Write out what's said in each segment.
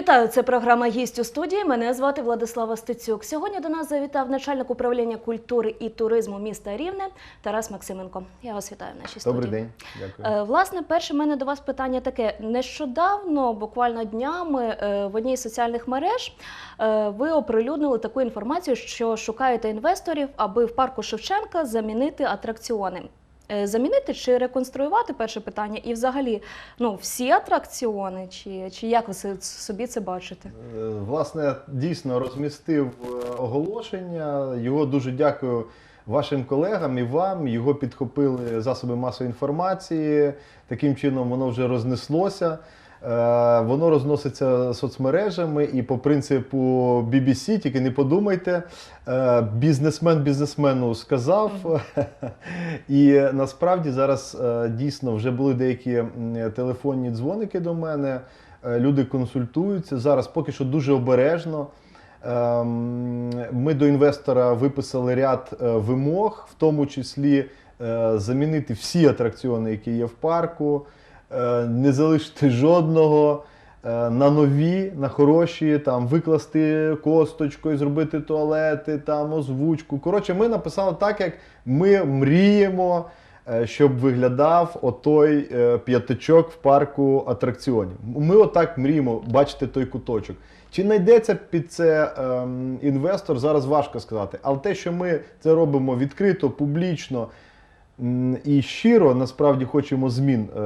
Вітаю, це програма «Гість у студії. Мене звати Владислава Стецюк. Сьогодні до нас завітав начальник управління культури і туризму міста Рівне Тарас Максименко. Я вас вітаю в нашій студії. Добрий день, дякую. Е, Власне, перше в мене до вас питання таке. Нещодавно, буквально днями, е, в одній з соціальних мереж е, ви оприлюднили таку інформацію, що шукаєте інвесторів, аби в парку Шевченка замінити атракціони. Е, Замінити чи реконструювати перше питання, і взагалі ну всі атракціони, чи, чи як ви собі це бачите? Е, Власне, дійсно розмістив е, оголошення. Його дуже дякую вашим колегам і вам. Його підхопили засоби масової інформації. Таким чином воно вже рознеслося. Е, Воно розноситься соцмережами і по принципу BBC, тільки не подумайте, е, бізнесмен бізнесмену сказав. І насправді зараз е, дійсно вже були деякі телефонні дзвоники до мене. Люди консультуються зараз, поки що дуже обережно. Ем, Ми до інвестора виписали ряд вимог, в тому числі замінити всі атракціони, які є в парку, не залишити жодного. е, На нові, на хороші, там викласти косточкою, зробити туалети, там озвучку. Коротше, ми написали так, як ми мріємо, е, щоб виглядав отой е, п'ятачок в парку атракціонів. Ми отак мріємо бачити той куточок. Чи знайдеться під це ем, інвестор, зараз важко сказати. Але те, що ми це робимо відкрито, публічно і щиро, насправді хочемо змін е,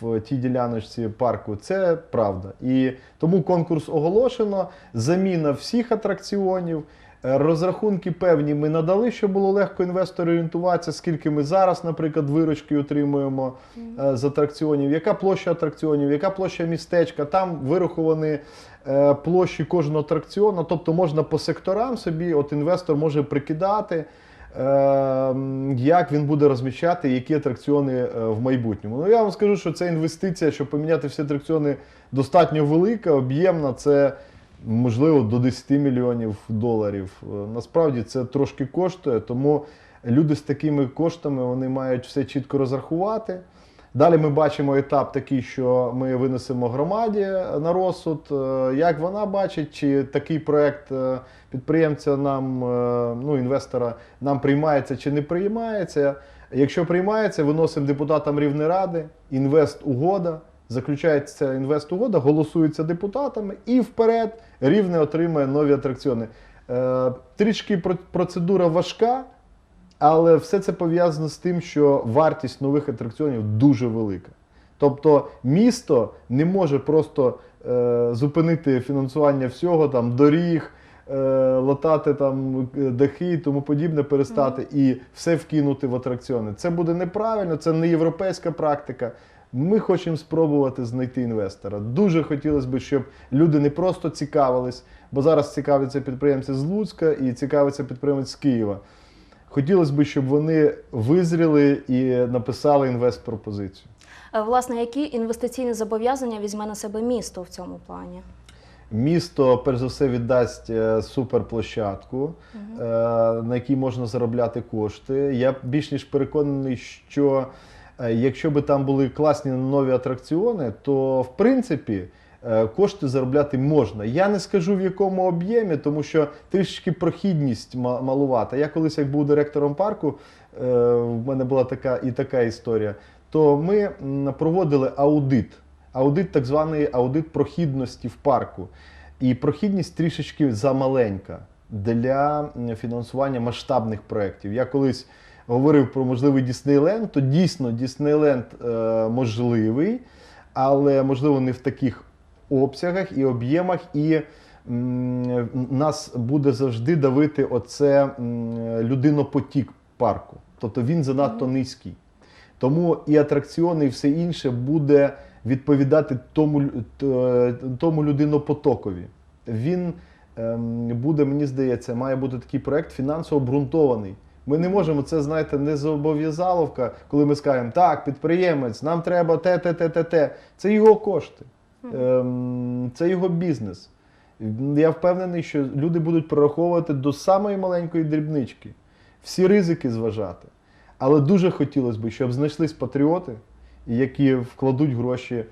в тій діляночці парку, це правда. І тому конкурс оголошено. Заміна всіх атракціонів. Е, Розрахунки певні ми надали, щоб було легко інвестору орієнтуватися, скільки ми зараз, наприклад, виручки отримуємо е, з атракціонів, яка площа атракціонів, яка площа містечка. Там вираховані площі кожного атракціону. Тобто можна по секторам собі, от інвестор може прикидати, як він буде розміщати, які атракціони е, в майбутньому. Ну я вам скажу, що це інвестиція, щоб поміняти всі атракціони, достатньо велика, об'ємна. Це можливо до 10 мільйонів доларів. Е, Насправді це трошки коштує, тому люди з такими коштами вони мають все чітко розрахувати. Далі ми бачимо етап такий, що ми винесемо громаді на розсуд. Е, Як вона бачить, чи такий проект е, підприємця нам, е, ну, інвестора, нам приймається чи не приймається. Якщо приймається, виносимо депутатам Рівнеради, інвест-угода, заключається інвест-угода, голосується депутатами і вперед рівне отримає нові атракціони. Трішки про- процедура важка, але все це пов'язано з тим, що вартість нових атракціонів дуже велика. Тобто місто не може просто е, зупинити фінансування всього, там доріг, е, латати там е, дахи і тому подібне, перестати і все вкинути в атракціони. Це буде неправильно, це не європейська практика. Ми хочемо спробувати знайти інвестора. Дуже хотілося б, щоб люди не просто цікавились, бо зараз цікавляться підприємці з Луцька і цікавиться підприємець з Києва. Хотілося б, щоб вони визріли і написали інвест-пропозицію. Е, Власне, які інвестиційні зобов'язання візьме на себе місто в цьому плані? Місто, перш за все, віддасть е, суперплощадку, е, на якій можна заробляти кошти. Я більш ніж переконаний, що якщо би там були класні нові атракціони, то в принципі. Е, Кошти заробляти можна. Я не скажу в якому об'ємі, тому що трішки прохідність ма- малувата. Я колись, як був директором парку, е, в мене була така і така історія. То ми проводили аудит. Аудит, так званий аудит прохідності в парку. І прохідність трішечки замаленька для фінансування масштабних проєктів. Я колись говорив про можливий Діснейленд, то дійсно Діснейленд е, можливий, але можливо не в таких обсягах і об'ємах. І м, нас буде завжди давити оце м, людинопотік парку. Тобто він занадто низький. Тому і атракціони, і все інше буде відповідати тому, тому людинопотокові. Він ем, буде, мені здається, має бути такий проект фінансово обґрунтований. Ми не можемо це, знаєте, не зобов'язаловка, коли ми скажемо, так, підприємець, нам треба те, те, те, те, те. Це його кошти, це його бізнес. Я впевнений, що люди будуть прораховувати до самої маленької дрібнички, всі ризики зважати. Але дуже хотілося б, щоб знайшлись патріоти, які вкладуть гроші е,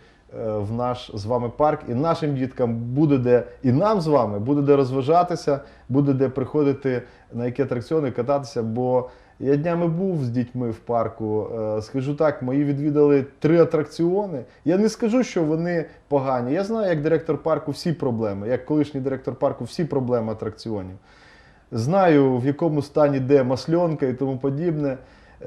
в наш з вами парк, і нашим діткам буде де, і нам з вами буде де розважатися, буде де приходити на які атракціони кататися. Бо я днями був з дітьми в парку. е, Скажу так, мої відвідали три атракціони. Я не скажу, що вони погані. Я знаю, як директор парку всі проблеми, як колишній директор парку всі проблеми атракціонів. Знаю, в якому стані де масльонка і тому подібне,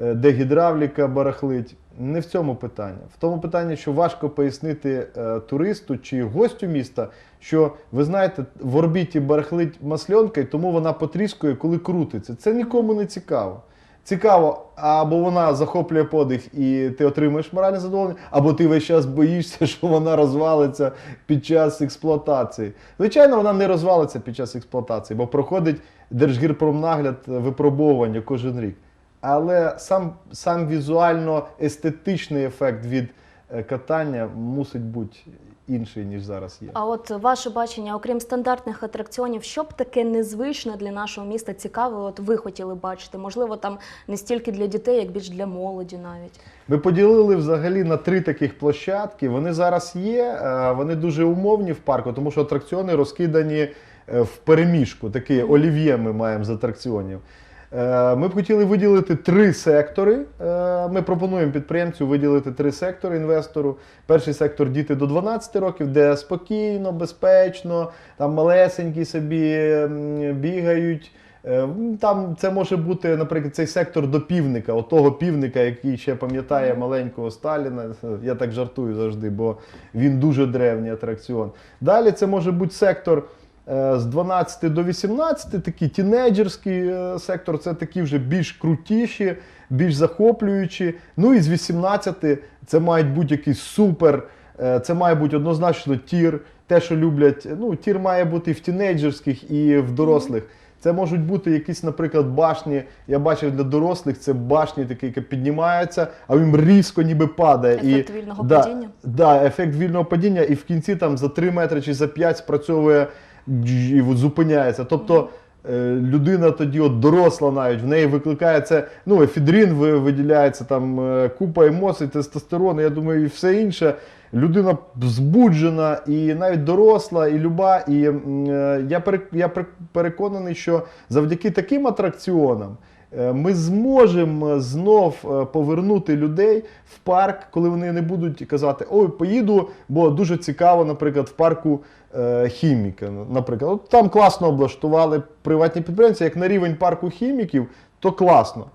е, де гідравліка барахлить. Не в цьому питання. В тому питанні, що важко пояснити е, туристу чи гостю міста, що ви знаєте, в орбіті барахлить масльонка, і тому вона потріскує, коли крутиться. Це нікому не цікаво. Цікаво, або вона захоплює подих і ти отримуєш моральне задоволення, або ти весь час боїшся, що вона розвалиться під час експлуатації. Звичайно, вона не розвалиться під час експлуатації, бо проходить Держгірпромнагляд випробовування кожен рік. Але сам, сам візуально-естетичний ефект від е, катання мусить бути інший, ніж зараз є. А от ваше бачення, окрім стандартних атракціонів, що б таке незвичне для нашого міста цікаве, от ви хотіли бачити? Можливо, там не стільки для дітей, як більш для молоді навіть. Ми поділили взагалі на три таких площадки. Вони зараз є, е, вони дуже умовні в парку, тому що атракціони розкидані е, в переміжку. Такі олів'є ми маємо з атракціонів. Е, Ми б хотіли виділити три сектори. Е, Ми пропонуємо підприємцю виділити три сектори інвестору. Перший сектор діти до 12 років, де спокійно, безпечно, там малесенькі собі бігають. Е, Там це може бути, наприклад, цей сектор до півника, отого півника, який ще пам'ятає маленького Сталіна. Я так жартую завжди, бо він дуже древній атракціон. Далі це може бути сектор. Е, З 12 до 18, такий тінейджерський е, сектор, це такі вже більш крутіші, більш захоплюючі. Ну і з 18 це мають бути якийсь супер, е, це має бути однозначно тір. Те, що люблять, ну, тір має бути і в тінейджерських, і в дорослих. Це можуть бути якісь, наприклад, башні. Я бачив для дорослих це башні, такі, які піднімаються, а він різко ніби падає. Ефект і, вільного да, падіння? Да, ефект вільного падіння, і в кінці там за 3 метри чи за 5 спрацьовує і зупиняється. Тобто е, людина тоді, от доросла навіть, в неї викликається, ну, ефідрин виділяється, там е, купа емоцій, тестостерон, я думаю, і все інше. Людина збуджена, і навіть доросла, і люба. І е, я, пере- я пере- переконаний, що завдяки таким атракціонам. Е, Ми зможемо знов е, повернути людей в парк, коли вони не будуть казати Ой, поїду, бо дуже цікаво, наприклад, в парку е, хіміка. Наприклад, От там класно облаштували приватні підприємці, як на рівень парку хіміків, то класно.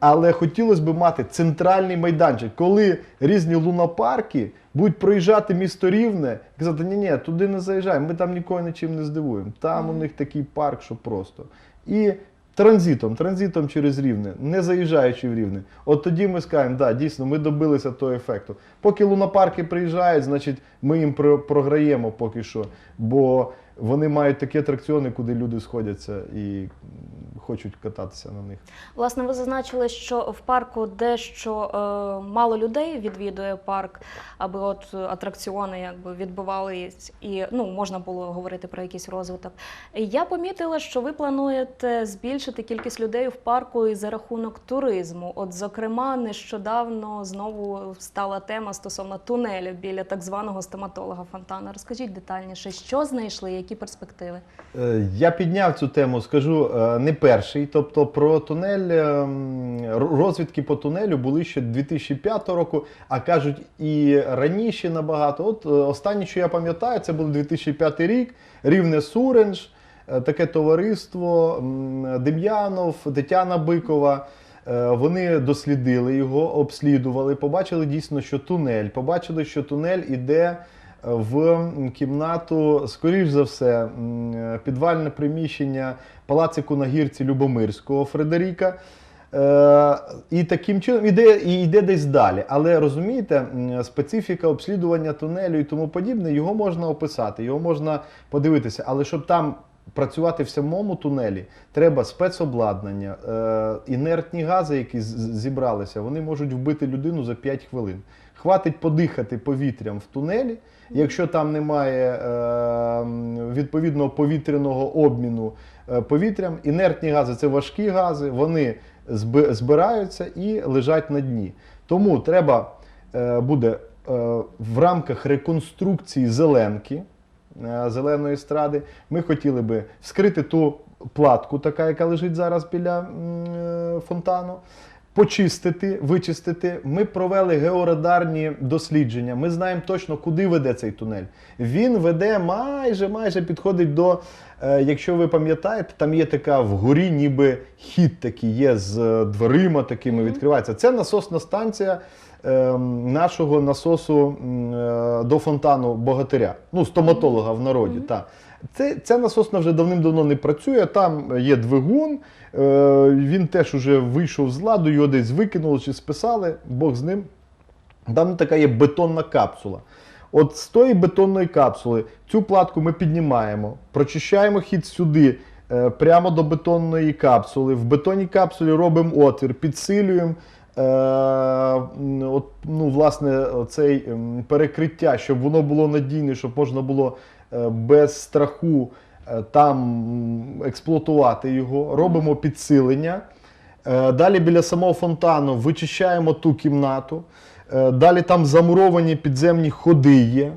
Але хотілося б мати центральний майданчик, коли різні лунопарки будуть проїжджати місто рівне і казати, ні, ні, туди не заїжджай, ми там нікого нічим не здивуємо. Там у них такий парк, що просто. І транзитом, транзитом через рівне, не заїжджаючи в рівне. От тоді ми скажемо, да, дійсно, ми добилися того ефекту. Поки лунопарки приїжджають, значить ми їм про- програємо поки що. Бо вони мають такі атракціони, куди люди сходяться і хочуть кататися на них. Власне, ви зазначили, що в парку дещо е, мало людей відвідує парк, аби от атракціони якби відбувались і ну можна було говорити про якийсь розвиток. Я помітила, що ви плануєте збільшити кількість людей в парку і за рахунок туризму. От, зокрема, нещодавно знову стала тема стосовно тунелю біля так званого стоматолога Фонтана. Розкажіть детальніше, що знайшли, які перспективи? Е, Я підняв цю тему, скажу е, не перший. Тобто про тунель, е, м, р- розвідки по тунелю були ще 2005 року, а кажуть і раніше набагато. От е, останнє, що я пам'ятаю, це був 2005 рік, Рівне Суренж, е, таке товариство, Дем'янов, Тетяна Бикова. Е, Вони дослідили його, обслідували, побачили дійсно, що тунель, побачили, що тунель іде в кімнату, скоріш за все, підвальне приміщення палацику на гірці Любомирського Фредеріка. Е, І таким чином іде, і йде десь далі. Але розумієте, специфіка обслідування тунелю і тому подібне, його можна описати, його можна подивитися. Але щоб там працювати в самому тунелі, треба спецобладнання, е, інертні гази, які зібралися, вони можуть вбити людину за 5 хвилин. Хватить подихати повітрям в тунелі. Якщо там немає е, відповідного повітряного обміну е, повітрям, інертні гази це важкі гази, вони збираються і лежать на дні. Тому треба е, буде в рамках реконструкції зеленки, е, зеленої стради, ми хотіли би вскрити ту платку, така, яка лежить зараз біля е, фонтану. Почистити, вичистити. Ми провели георадарні дослідження. Ми знаємо точно, куди веде цей тунель. Він веде майже майже підходить до. е, Якщо ви пам'ятаєте, там є така вгорі, ніби хід такий є з е, дверима такими відкривається. Це насосна станція ем, нашого насосу е, до фонтану богатиря. Ну, стоматолога в народі. Та. Це, ця насосна вже давним-давно не працює. Там є двигун, е, він теж уже вийшов з ладу, його десь викинули чи списали, Бог з ним. Там така є бетонна капсула. От з тої бетонної капсули цю платку ми піднімаємо, прочищаємо хід сюди, е, прямо до бетонної капсули. В бетонній капсулі робимо отвір, підсилюємо. е, От, ну, власне, цей перекриття, щоб воно було надійне, щоб можна було без страху е, там експлуатувати його. Робимо підсилення. Е, Далі біля самого фонтану вичищаємо ту кімнату. Е, Далі там замуровані підземні ходи є.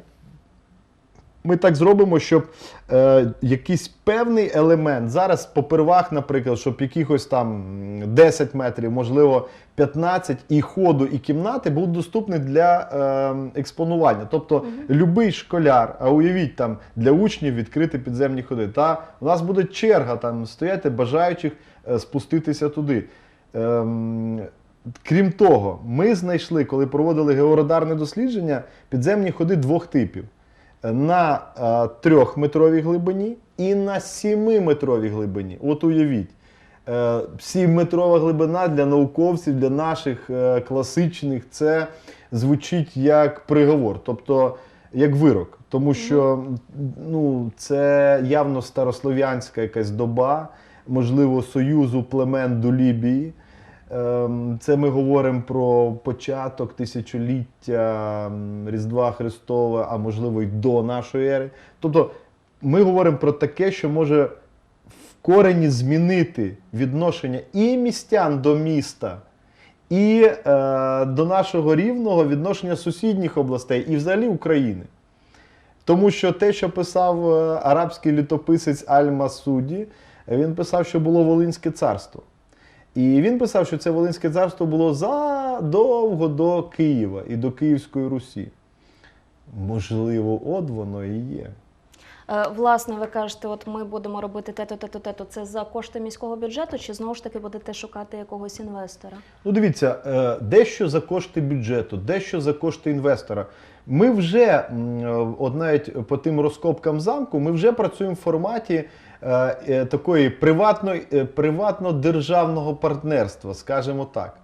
Ми так зробимо, щоб е, якийсь певний елемент, зараз попервах, наприклад, щоб якихось там 10 метрів, можливо, 15 і ходу, і кімнати був доступний для е, експонування. Тобто любий школяр, а уявіть там для учнів відкрити підземні ходи. Та у нас буде черга там стояти бажаючих е, спуститися туди. Ем, Крім того, ми знайшли, коли проводили георадарне дослідження, підземні ходи двох типів: на е, трьохметровій глибині і на 7-метровій глибині. От уявіть, е, 7-метрова глибина для науковців, для наших е, класичних, це звучить як приговор, тобто як вирок. Тому що ну, це явно старослов'янська якась доба, можливо, союзу племен до Лібії. Ем, Це ми говоримо про початок тисячоліття Різдва Христова, а можливо й до нашої ери. Тобто ми говоримо про таке, що може в корені змінити відношення і містян до міста, і е, до нашого рівного відношення сусідніх областей, і взагалі України. Тому що те, що писав е, арабський літописець Аль-Масуді, він писав, що було Волинське царство. І він писав, що це Волинське царство було задовго до Києва і до Київської Русі. Можливо, от воно і є. Е, Власне, ви кажете, от ми будемо робити те-то, те-то, те-то. Це за кошти міського бюджету, чи знову ж таки будете шукати якогось інвестора? Ну, дивіться, е, дещо за кошти бюджету, дещо за кошти інвестора. Ми вже, е, от навіть по тим розкопкам замку, ми вже працюємо в форматі е, е, такої е, приватно-державного партнерства, скажімо так.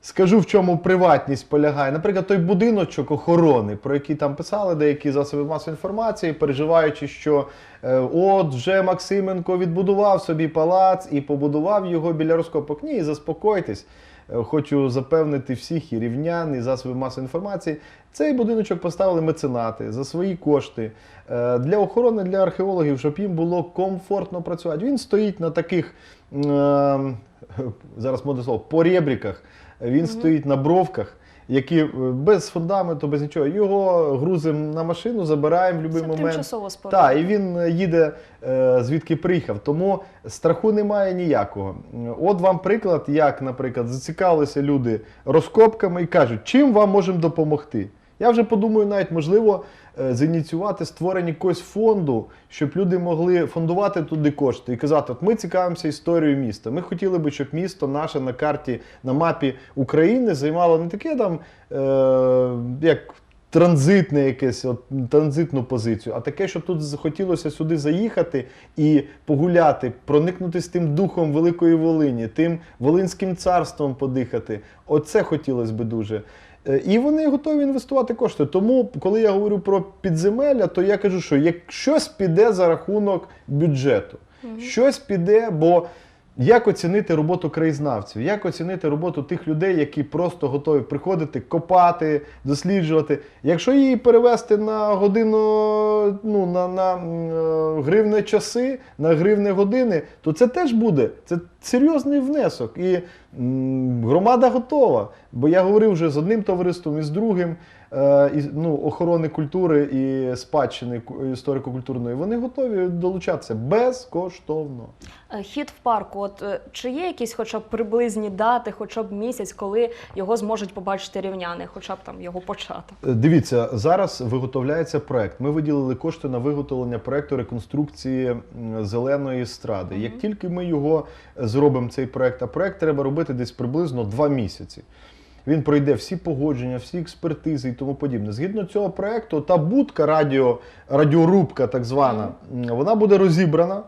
Скажу, в чому приватність полягає. Наприклад, той будиночок охорони, про який там писали деякі засоби масової інформації, переживаючи, що е, от вже Максименко відбудував собі палац і побудував його біля розкопок. Ні, заспокойтесь. Е, Хочу запевнити всіх і рівнян, і засоби масової інформації. Цей будиночок поставили меценати за свої кошти е, для охорони, для археологів, щоб їм було комфортно працювати. Він стоїть на таких е, зараз модне слово поребріках. Він стоїть на бровках, які е, без фундаменту, без нічого. Його грузимо на машину, забираємо в будь-який момент. тимчасово. Так, і він е, їде е, звідки приїхав. Тому страху немає ніякого. От вам приклад, як, наприклад, зацікавилися люди розкопками і кажуть, чим вам можемо допомогти. Я вже подумаю, навіть можливо е, зініціювати створення якогось фонду, щоб люди могли фондувати туди кошти і казати: от ми цікавимося історією міста. Ми хотіли би, щоб місто наше на карті, на мапі України займало не таке там, е, як транзитне якесь, от, транзитну позицію, а таке, щоб тут захотілося сюди заїхати і погуляти, проникнутися тим духом Великої Волині, тим Волинським царством подихати. Оце хотілося б дуже. Е, І вони готові інвестувати кошти. Тому, коли я говорю про підземелля, то я кажу, що як щось піде за рахунок бюджету, щось піде, бо як оцінити роботу краєзнавців, як оцінити роботу тих людей, які просто готові приходити, копати, досліджувати. Якщо її перевести на годину, ну на, на е, гривне часи, на гривне години, то це теж буде. Це серйозний внесок. І м, громада готова. Бо я говорив вже з одним товариством і з другим. Е, ну, охорони культури і спадщини історико-культурної, вони готові долучатися безкоштовно. Е, Хід в парку. От е, чи є якісь, хоча б приблизні дати, хоча б місяць, коли його зможуть побачити рівняни, хоча б там його початок? Дивіться, зараз виготовляється проект. Ми виділили кошти на виготовлення проекту реконструкції зеленої естради. Як тільки ми його зробимо, цей проект, а проект треба робити десь приблизно два місяці. Він пройде всі погодження, всі експертизи і тому подібне. Згідно цього проекту, та будка радіо, радіорубка, так звана, вона буде розібрана.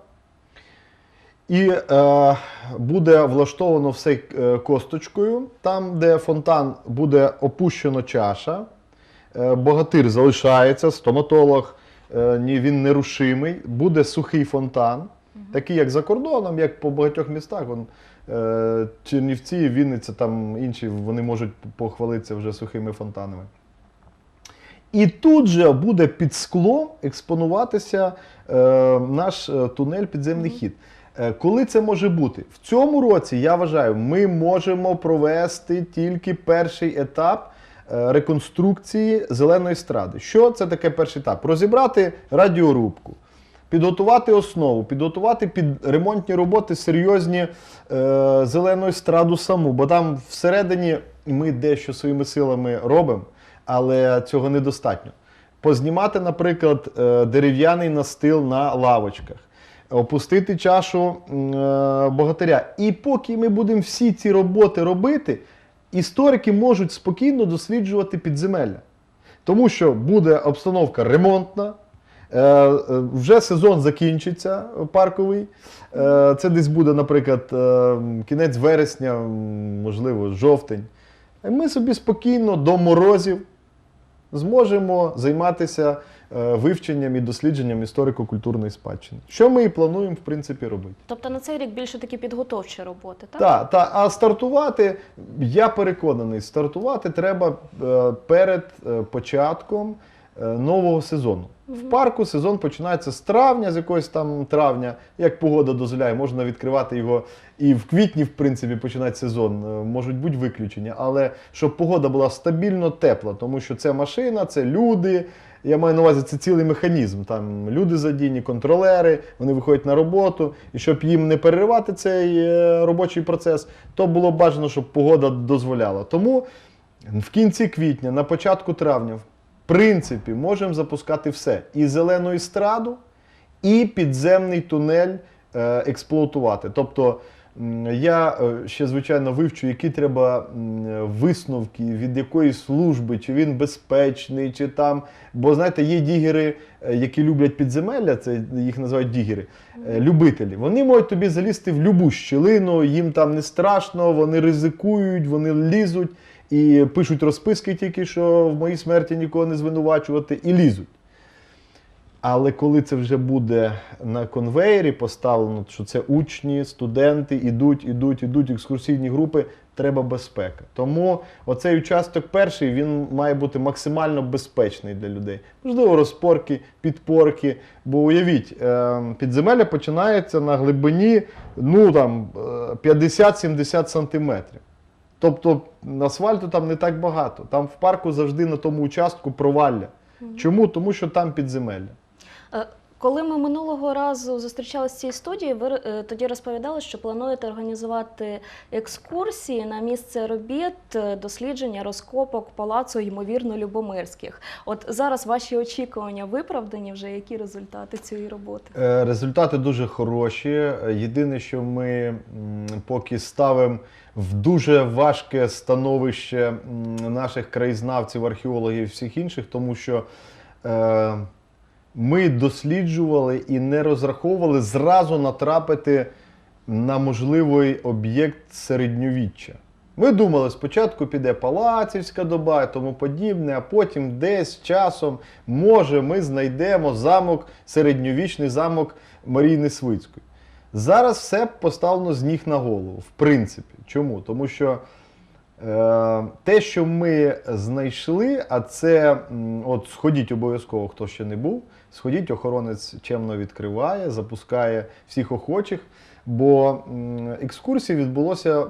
І е, буде влаштовано все е, косточкою. Там, де фонтан буде опущено чаша, е, богатир залишається, стоматолог, е, ні, він нерушимий, буде сухий фонтан, такий, як за кордоном, як по багатьох містах. Чернівці, Вінниця, там інші вони можуть похвалитися вже сухими фонтанами. І тут же буде під склом експонуватися е, наш е, тунель підземний хід. Е, коли це може бути? В цьому році, я вважаю, ми можемо провести тільки перший етап е, реконструкції зеленої стради. Що це таке перший етап? Розібрати радіорубку. Підготувати основу, підготувати під ремонтні роботи серйозні е, зелену естраду саму, бо там всередині ми дещо своїми силами робимо, але цього недостатньо. Познімати, наприклад, е, дерев'яний настил на лавочках, опустити чашу е, богатиря. І поки ми будемо всі ці роботи робити, історики можуть спокійно досліджувати підземелля. Тому що буде обстановка ремонтна. Е, е, Вже сезон закінчиться парковий. Е, Це десь буде, наприклад, кінець вересня, можливо, жовтень. І Ми собі спокійно до морозів зможемо займатися вивченням і дослідженням історико-культурної спадщини. Що ми і плануємо, в принципі, робити. Тобто на цей рік більше такі підготовчі роботи, так? Так, та, а стартувати, я переконаний, стартувати треба перед початком нового сезону. В парку сезон починається з травня, з якогось там травня, як погода дозволяє, можна відкривати його і в квітні, в принципі, починати сезон. Е, Можуть бути виключення, але щоб погода була стабільно тепла, тому що це машина, це люди. Я маю на увазі, це цілий механізм. Там люди задіяні, контролери, вони виходять на роботу. І щоб їм не переривати цей е, робочий процес, то було бажано, щоб погода дозволяла. Тому в кінці квітня, на початку травня, принципі, можемо запускати все: і зелену естраду, і підземний тунель е, експлуатувати. Тобто я е, ще, звичайно, вивчу, які треба висновки від якої служби, чи він безпечний, чи там. Бо знаєте, є дігери, е, які люблять підземелля, це їх називають дігери, любителі. Вони можуть тобі залізти в любу щілину, їм там не страшно, вони ризикують, вони лізуть і пишуть розписки тільки, що в моїй смерті нікого не звинувачувати, і лізуть. Але коли це вже буде на конвеєрі поставлено, що це учні, студенти, ідуть, ідуть, ідуть, екскурсійні групи, треба безпека. Тому оцей участок перший він має бути максимально безпечний для людей. Можливо, розпорки, підпорки. Бо уявіть, е, підземелля починається на глибині ну, там, е, 50-70 сантиметрів. Тобто асфальту там не так багато. Там в парку завжди на тому участку провалля. Чому? Тому що там підземелля. Коли ми минулого разу зустрічалися в цій студії, ви е, тоді розповідали, що плануєте організувати екскурсії на місце робіт, е, дослідження, розкопок палацу, ймовірно, Любомирських. От зараз ваші очікування виправдані вже які результати цієї роботи? Е, Результати дуже хороші. Єдине, що ми поки ставимо в дуже важке становище наших краєзнавців, археологів і всіх інших, тому що ми досліджували і не розраховували зразу натрапити на можливий об'єкт середньовіччя. Ми думали, спочатку піде Палацівська доба і тому подібне, а потім десь часом, може, ми знайдемо замок, середньовічний замок Марії Несвицької. Зараз все поставлено з ніг на голову, в принципі. Чому? Тому що е, те, що ми знайшли, а це от сходіть обов'язково, хто ще не був, сходіть, охоронець чемно відкриває, запускає всіх охочих. Бо м, екскурсій відбулося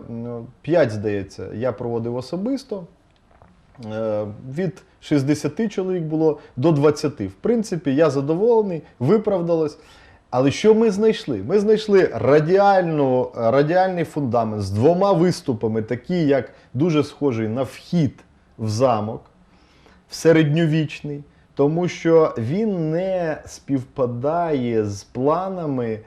5, здається. Я проводив особисто. Е, Від 60 чоловік було до 20. В принципі, я задоволений, виправдалось. Але що ми знайшли? Ми знайшли радіальну, радіальний фундамент з двома виступами, такі як дуже схожий на вхід в замок, в середньовічний, тому що він не співпадає з планами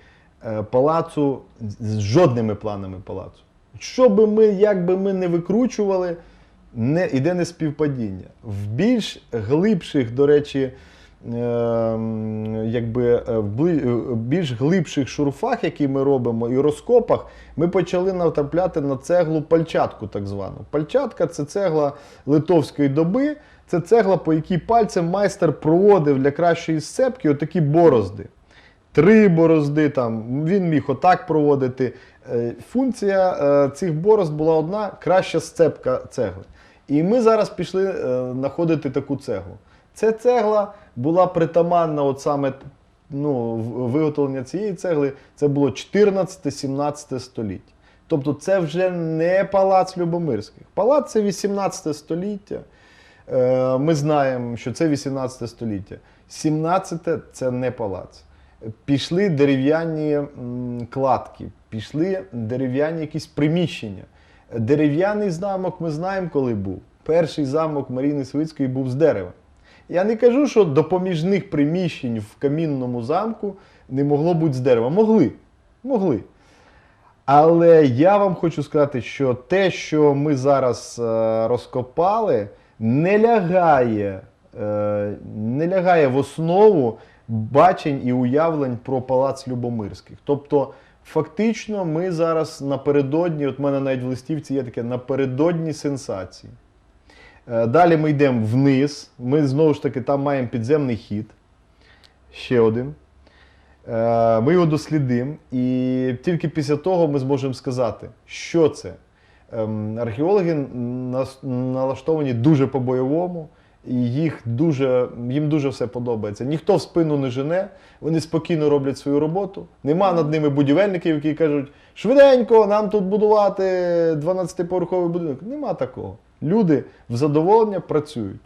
е, палацу, з жодними планами палацу. Що би ми, як би ми не викручували, не, іде не співпадіння. В більш глибших, до речі, е, якби, е, в е, більш глибших шурфах, які ми робимо, і розкопах, ми почали натрапляти на цеглу пальчатку, так звану. Пальчатка це цегла литовської доби, це цегла, по якій пальцем майстер проводив для кращої сцепки отакі борозди. Три борозди там, він міг отак проводити. Е, Функція е, цих борозд була одна краща сцепка цегли. І ми зараз пішли е, знаходити таку цеглу. Ця цегла була притаманна, от саме ну, виготовлення цієї цегли, це було 14-17 століття. Тобто це вже не палац Любомирських. Палац це 18 століття. Е, Ми знаємо, що це 18 століття. 17 це не палац. Пішли дерев'яні кладки, пішли дерев'яні якісь приміщення. Дерев'яний замок ми знаємо, коли був. Перший замок Маріни Свицької був з дерева. Я не кажу, що допоміжних приміщень в камінному замку не могло бути з дерева. Могли. Могли. Але я вам хочу сказати, що те, що ми зараз е, розкопали, не лягає, е, не лягає в основу бачень і уявлень про палац Любомирських. Тобто, фактично, ми зараз напередодні, от в мене навіть в листівці є таке напередодні сенсації. Е, Далі ми йдемо вниз. Ми знову ж таки там маємо підземний хід. Ще один. Е, Ми його дослідимо, і тільки після того ми зможемо сказати, що це. Ем, Археологи налаштовані дуже по-бойовому, і їх дуже, їм дуже все подобається. Ніхто в спину не жене, вони спокійно роблять свою роботу. Нема над ними будівельників, які кажуть, швиденько, нам тут будувати 12-поверховий будинок. Нема такого. Люди в задоволення працюють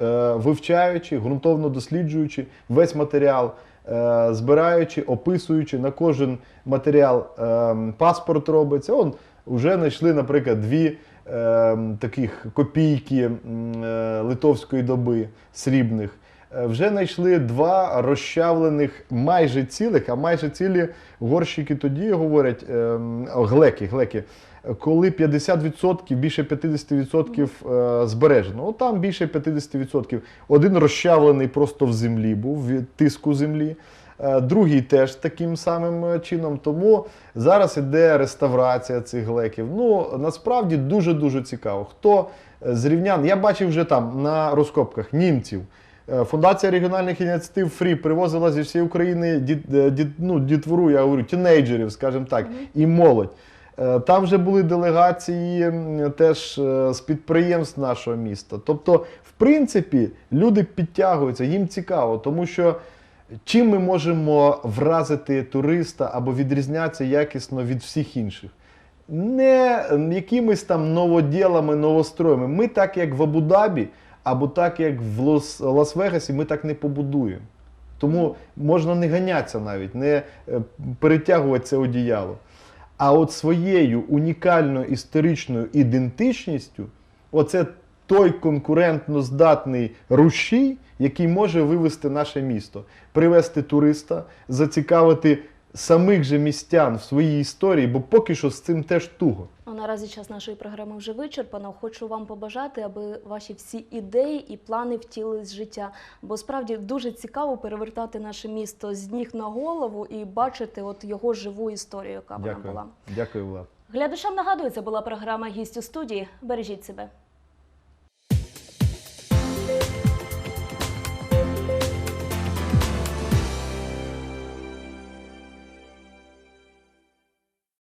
е, вивчаючи, ґрунтовно досліджуючи весь матеріал, е, збираючи, описуючи на кожен матеріал е, паспорт робиться. Вже знайшли, наприклад, дві е, таких копійки е, литовської доби срібних. Е, Вже знайшли два розчавлених майже цілих, а майже цілі горщики тоді говорять е, глеки, глеки коли 50%, більше 50% е, збережено. От там більше 50%. Один розчавлений просто в землі був від тиску землі. Е, Другий теж таким самим е, чином. Тому зараз іде реставрація цих глеків. Ну насправді дуже дуже цікаво. Хто е, з рівнян, я бачив вже там на розкопках німців. Фундація регіональних ініціатив ФРІ привозила зі всієї України діт, е, діт, ну, дітвору, я говорю, тінейджерів, скажімо так, і молодь. Там вже були делегації теж з підприємств нашого міста. Тобто, в принципі, люди підтягуються, їм цікаво, тому що чим ми можемо вразити туриста або відрізнятися якісно від всіх інших? Не якимись там новоділами, новостроями. Ми так, як в Абу-Дабі, або так, як в Лас-Вегасі, ми так не побудуємо. Тому можна не ганятися навіть, не е, перетягувати це одіяло. А от своєю унікальною історичною ідентичністю, оце той конкурентно здатний рушій, який може вивести наше місто, привести туриста, зацікавити самих же містян в своїй історії, бо поки що з цим теж туго. Ну, наразі час нашої програми вже вичерпано. Хочу вам побажати, аби ваші всі ідеї і плани втілились в життя. Бо справді дуже цікаво перевертати наше місто з ніг на голову і бачити от його живу історію, яка вона Дякую. була. Дякую, Влад. Глядачам нагадую, це була програма Гість у студії. Бережіть себе.